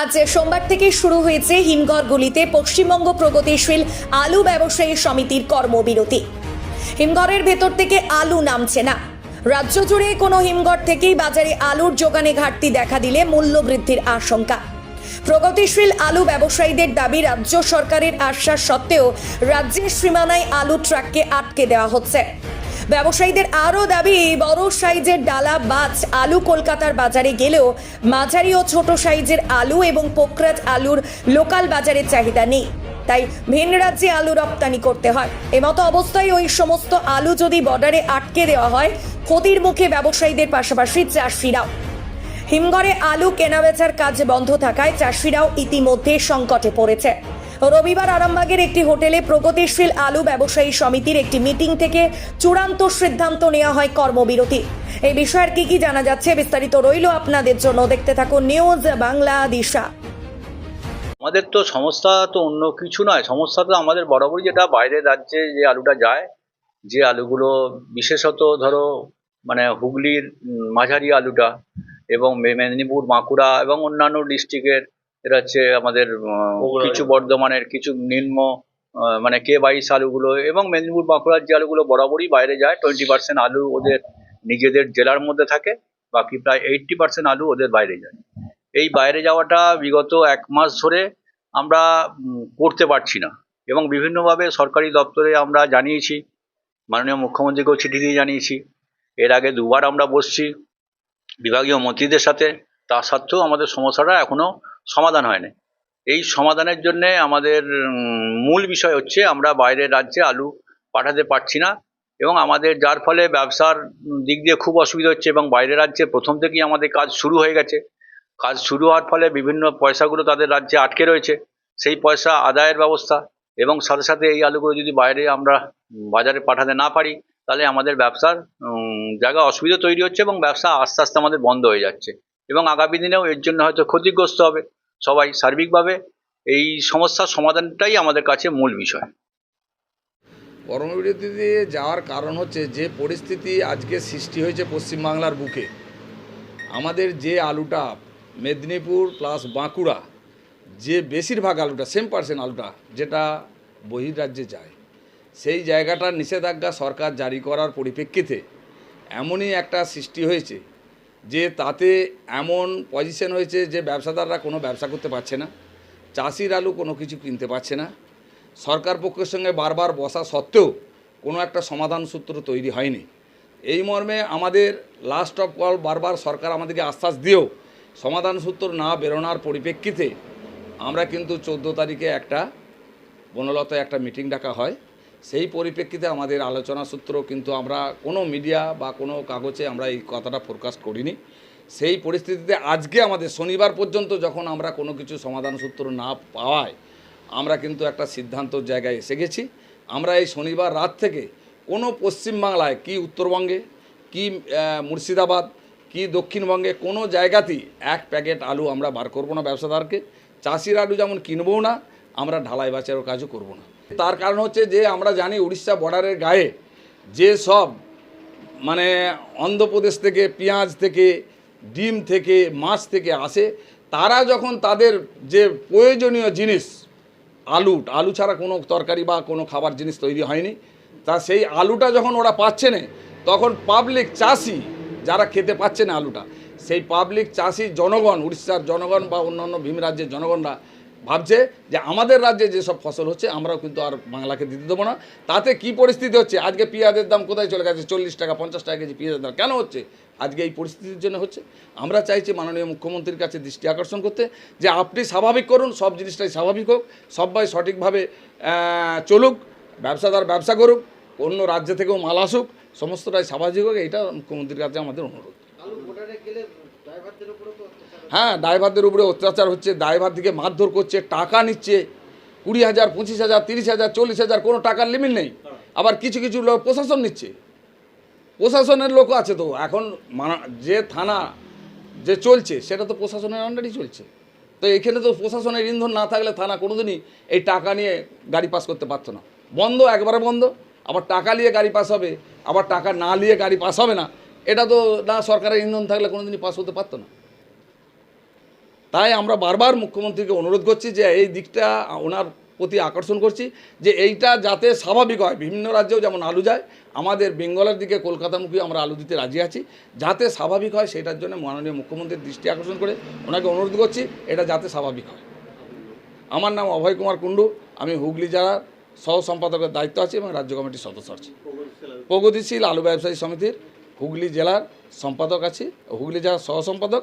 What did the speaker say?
আজ সোমবার থেকে শুরু হয়েছে হিমঘরগুলিতে পশ্চিমবঙ্গ প্রগতিশীল আলু ব্যবসায়ী সমিতির কর্মবিরতি। হিমঘরের ভেতর থেকে আলু নামছে না। রাজ্য জুড়ে কোনো হিমঘর থেকেই বাজারে আলুর যোগানে ঘাটতি দেখা দিলে মূল্য বৃদ্ধির আশঙ্কা। প্রগতিশীল আলু ব্যবসায়ীদের দাবি, রাজ্য সরকারের আশ্বাস সত্ত্বেও রাজ্যের সীমানায় আলু ট্রাককে আটকে দেওয়া হচ্ছে। ব্যবসায়ীদের আরও দাবি, বড় সাইজের ডালা বাজ আলু কলকাতার বাজারে গেলেও মাঝারি ও ছোট সাইজের আলু এবং পোকরাজ আলুর লোকাল বাজারে চাহিদা নেই। তাই ভিন রাজ্যে আলু রপ্তানি করতে হয়। এমতো অবস্থায় ওই সমস্ত আলু যদি বর্ডারে আটকে দেওয়া হয়, ক্ষতির মুখে ব্যবসায়ীদের পাশাপাশি চাষিরাও। হিমঘরে আলু কেনাবেচার কাজ বন্ধ থাকায় চাষিরাও ইতিমধ্যে সংকটে পড়েছে। রবিবার আরামবাগের একটি হোটেলে প্রগতিশীল আলু ব্যবসায়ী সমিতির একটি মিটিং থেকে চূড়ান্ত সিদ্ধান্ত নেওয়া হয় কর্মবিরতি। এই বিষয়ের কি কি জানা যাচ্ছে বিস্তারিত রইল আপনাদের জন্য। দেখতে থাকুন নিউজ বাংলা দিশা আমাদের তো সমস্যা তো অন্য কিছু নয়। সমস্যা তো আমাদের বরাবরই যেটা বাইরের রাজ্যে যে আলুটা যায়, যে আলুগুলো বিশেষত ধরো মানে হুগলির মাঝারি আলুটা এবং মেদিনীপুর, বাঁকুড়া এবং অন্যান্য ডিস্ট্রিক্টের এটা হচ্ছে আমাদের কিছু বর্ধমানের কিছু নিম্ন মানে কে বাইশ আলুগুলো এবং মেদিনীপুর বাঁকুড়ার যে আলুগুলো বরাবরই বাইরে যায় টোয়েন্টি পার্সেন্ট আলু ওদের নিজেদের জেলার মধ্যে থাকে বাকি প্রায় এইট্টি পার্সেন্ট আলু ওদের বাইরে যায়। এই বাইরে যাওয়াটা বিগত এক মাস ধরে আমরা করতে পারছি না এবং বিভিন্নভাবে সরকারি দপ্তরে আমরা জানিয়েছি মাননীয় মুখ্যমন্ত্রীকেও চিঠি দিয়ে জানিয়েছি। এর আগে দুবার আমরা বসছি বিভাগীয় মন্ত্রীদের সাথে তা সত্ত্বেও আমাদের সমস্যাটা এখনও সমাধান হয়নি। এই সমাধানের জন্যে আমাদের মূল বিষয় হচ্ছে আমরা বাইরের রাজ্যে আলু পাঠাতে পারছি না এবং আমাদের যার ফলে ব্যবসার দিক দিয়ে খুব অসুবিধা হচ্ছে এবং বাইরের রাজ্যে প্রথম থেকেই আমাদের কাজ শুরু হয়ে গেছে। কাজ শুরু হওয়ার ফলে বিভিন্ন পয়সাগুলো তাদের রাজ্যে আটকে রয়েছে। সেই পয়সা আদায়ের ব্যবস্থা এবং সাথে সাথে এই আলুগুলো যদি বাইরে আমরা বাজারে পাঠাতে না পারি, তাহলে আমাদের ব্যবসার জায়গা অসুবিধা তৈরি হচ্ছে এবং ব্যবসা আস্তে আস্তে আমাদের বন্ধ হয়ে যাচ্ছে। এবং আগামী দিনেও এর জন্য হয়তো ক্ষতিগ্রস্ত হবে। সবাই সার্বিকভাবে এই সমস্যার সমাধানটাই আমাদের কাছে মূল বিষয়। কর্মবিরতিতে যাওয়ার কারণ হচ্ছে যে পরিস্থিতি আজকে সৃষ্টি হয়েছে পশ্চিমবাংলার বুকে। আমাদের যে আলুটা মেদিনীপুর প্লাস বাঁকুড়া, যে বেশিরভাগ আলুটা সেম পার্সেন্ট আলুটা, যেটা বহির্রাজ্যে যায়, সেই জায়গাটার নিষেধাজ্ঞা সরকার জারি করার পরিপ্রেক্ষিতে এমনই একটা সৃষ্টি হয়েছে যে তাতে এমন পজিশন হয়েছে যে ব্যবসাদাররা কোনো ব্যবসা করতে পারছে না, চাষির আলু কোনো কিছু কিনতে পারছে না। সরকার পক্ষের সঙ্গে বারবার বসা সত্ত্বেও কোনো একটা সমাধান সূত্র তৈরি হয়নি। এই মর্মে আমাদের লাস্ট অফ কল বারবার সরকার আমাদেরকে আশ্বাস দিয়েও সমাধান সূত্র না বেরোনোর পরিপ্রেক্ষিতে আমরা কিন্তু চোদ্দ তারিখে একটা বনলতায় একটা মিটিং ডাকা হয়। সেই পরিপ্রেক্ষিতে আমাদের আলোচনা সূত্র কিন্তু আমরা কোনো মিডিয়া বা কোনো কাগজে আমরা এই কথাটা ফোরকাস্ট করিনি। সেই পরিস্থিতিতে আজকে আমাদের শনিবার পর্যন্ত যখন আমরা কোনো কিছু সমাধান সূত্র না পাওয়ায় আমরা কিন্তু একটা সিদ্ধান্তর জায়গায় এসে গেছি। আমরা এই শনিবার রাত থেকে কোনো পশ্চিমবাংলায় কি উত্তরবঙ্গে, কি মুর্শিদাবাদ, কি দক্ষিণবঙ্গে কোনো জায়গাতেই এক প্যাকেট আলু আমরা বার করব না ব্যবসাদারকে। চাষির আলু যেমন কিনবও না, আমরা ঢালাই বাঁচারও কাজও করব না। তার কারণ হচ্ছে যে আমরা জানি উড়িষ্যা বর্ডারের গায়ে যে সব মানে অন্ধ্রপ্রদেশ থেকে, পেঁয়াজ থেকে, ডিম থেকে, মাছ থেকে আসে, তারা যখন তাদের যে প্রয়োজনীয় জিনিস, আলু আলু ছাড়া কোনো তরকারি বা কোনো খাবার জিনিস তৈরি হয়নি, তা সেই আলুটা যখন ওরা পাচ্ছে না, তখন পাবলিক চাষি যারা খেতে পাচ্ছে না আলুটা, সেই পাবলিক চাষি জনগণ, উড়িষ্যার জনগণ বা অন্যান্য ভীম রাজ্যের জনগণরা ভাবছে যে আমাদের রাজ্যে যেসব ফসল হচ্ছে, আমরাও কিন্তু আর বাংলাকে দিতে দেবো না। তাতে কি পরিস্থিতি হচ্ছে? আজকে পেঁয়াজের দাম কোথায় চলে গেছে? চল্লিশ টাকা, পঞ্চাশ টাকা কেজি পেঁয়াজের দাম। কেন হচ্ছে? আজকে এই পরিস্থিতির জন্য হচ্ছে। আমরা চাইছি মাননীয় মুখ্যমন্ত্রীর কাছে দৃষ্টি আকর্ষণ করতে, যে আপনি স্বাভাবিক করুন, সব জিনিসটাই স্বাভাবিক হোক, সবাই সঠিকভাবে চলুক, ব্যবসাদার ব্যবসা করুক, অন্য রাজ্য থেকেও মাল আসুক, সমস্তটাই স্বাভাবিক হোক, এইটা মুখ্যমন্ত্রীর কাছে আমাদের অনুরোধ। হ্যাঁ ড্রাইভারদের উপরে অত্যাচার হচ্ছে ড্রাইভার দিকে মারধর করছে, টাকা নিচ্ছে। কুড়ি হাজার, পঁচিশ হাজার, তিরিশ হাজার, চল্লিশ হাজার, কোনো টাকার লিমিট নেই। আবার কিছু কিছু লোক প্রশাসন নিচ্ছে। প্রশাসনের লোক আছে তো, এখন মানা- যে থানা যে চলছে, সেটা তো প্রশাসনের আন্ডারই চলছে। তো এখানে তো প্রশাসনের ইন্ধন না থাকলে থানা কোনোদিনই এই টাকা নিয়ে গাড়ি পাস করতে পারতো না। বন্ধ, একবারে বন্ধ। আবার টাকা নিয়ে গাড়ি পাস হবে, আবার টাকা না নিয়ে গাড়ি পাস হবে না। এটা তো না সরকারের ইন্ধন থাকলে কোনোদিনই পাস হতে পারতো না। তাই আমরা বারবার মুখ্যমন্ত্রীকে অনুরোধ করছি যে এই দিকটা ওনার প্রতি আকর্ষণ করছি যে এইটা যাতে স্বাভাবিক হয়। বিভিন্ন রাজ্যেও যেমন আলু যায়, আমাদের বেঙ্গলের দিকে কলকাতামুখী আমরা আলু দিতে রাজি আছি। যাতে স্বাভাবিক হয় সেটার জন্য মাননীয় মুখ্যমন্ত্রীর দৃষ্টি আকর্ষণ করে ওনাকে অনুরোধ করছি এটা যাতে স্বাভাবিক হয়। আমার নাম অভয় কুমার কুণ্ডু, আমি হুগলি জেলার সহ সম্পাদকের দায়িত্ব আছি এবং রাজ্য কমিটির সদস্য আছি। প্রগতিশীল আলু ব্যবসায়ী সমিতির হুগলি জেলার সম্পাদক আছি, হুগলি জেলার সহ সম্পাদক।